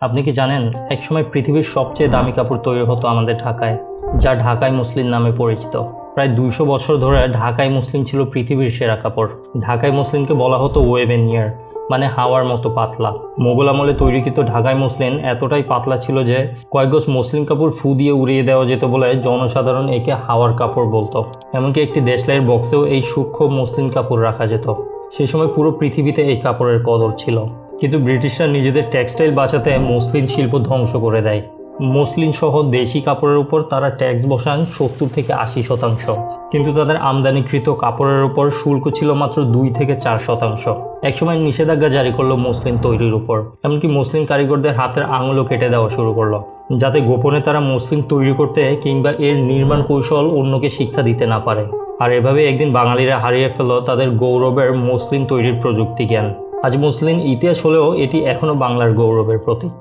আপনি কি জানেন, একসময় পৃথিবীর সবচেয়ে দামি কাপড় তৈরি হতো আমাদের ঢাকায়, যা ঢাকায় মুসলিম নামে পরিচিত। প্রায় দুইশো বছর ধরে ঢাকায় মুসলিম ছিল পৃথিবীর সেরা কাপড়। ঢাকায় মুসলিমকে বলা হতো ওয়েবেনিয়ার মানে হাওয়ার মতো পাতলা। মোগল আমলে তৈরিকৃত ঢাকায় মুসলিম এতটাই পাতলা ছিল যে, কয়েক গজ মুসলিম কাপড় ফু দিয়ে উড়িয়ে দেওয়া যেত বলে জনসাধারণ একে হাওয়ার কাপড় বলতো। এমনকি একটি দেশলাইয়ের বক্সেও এই সূক্ষ্ম মুসলিম কাপড় রাখা যেত। সে সময় পুরো পৃথিবীতে এই কাপড়ের কদর ছিল। কিন্তু ব্রিটিশরা নিজেদের টেক্সটাইল বাঁচাতে মসলিন শিল্প ধ্বংস করে দেয়। মসলিন সহ দেশি কাপড়ের উপর তারা ট্যাক্স বসান সত্তর থেকে আশি শতাংশ। কিন্তু তাদের আমদানিকৃত কাপড়ের উপর শুল্ক ছিল মাত্র দুই থেকে চার শতাংশ। একসময় নিষেধাজ্ঞা জারি করল মসলিন তৈরির উপর। এমনকি মুসলিম কারিগরদের হাতের আঙুলও কেটে দেওয়া শুরু করল, যাতে গোপনে তারা মসলিন তৈরি করতে কিংবা এর নির্মাণ কৌশল অন্যকে শিক্ষা দিতে না পারে। আর এভাবে একদিন বাঙালিরা হারিয়ে ফেলল তাদের গৌরবের মসলিন তৈরির প্রযুক্তি জ্ঞান। আজ মুসলিম ইতিহাস হলেও এটি এখনও বাংলার গৌরবের প্রতীক।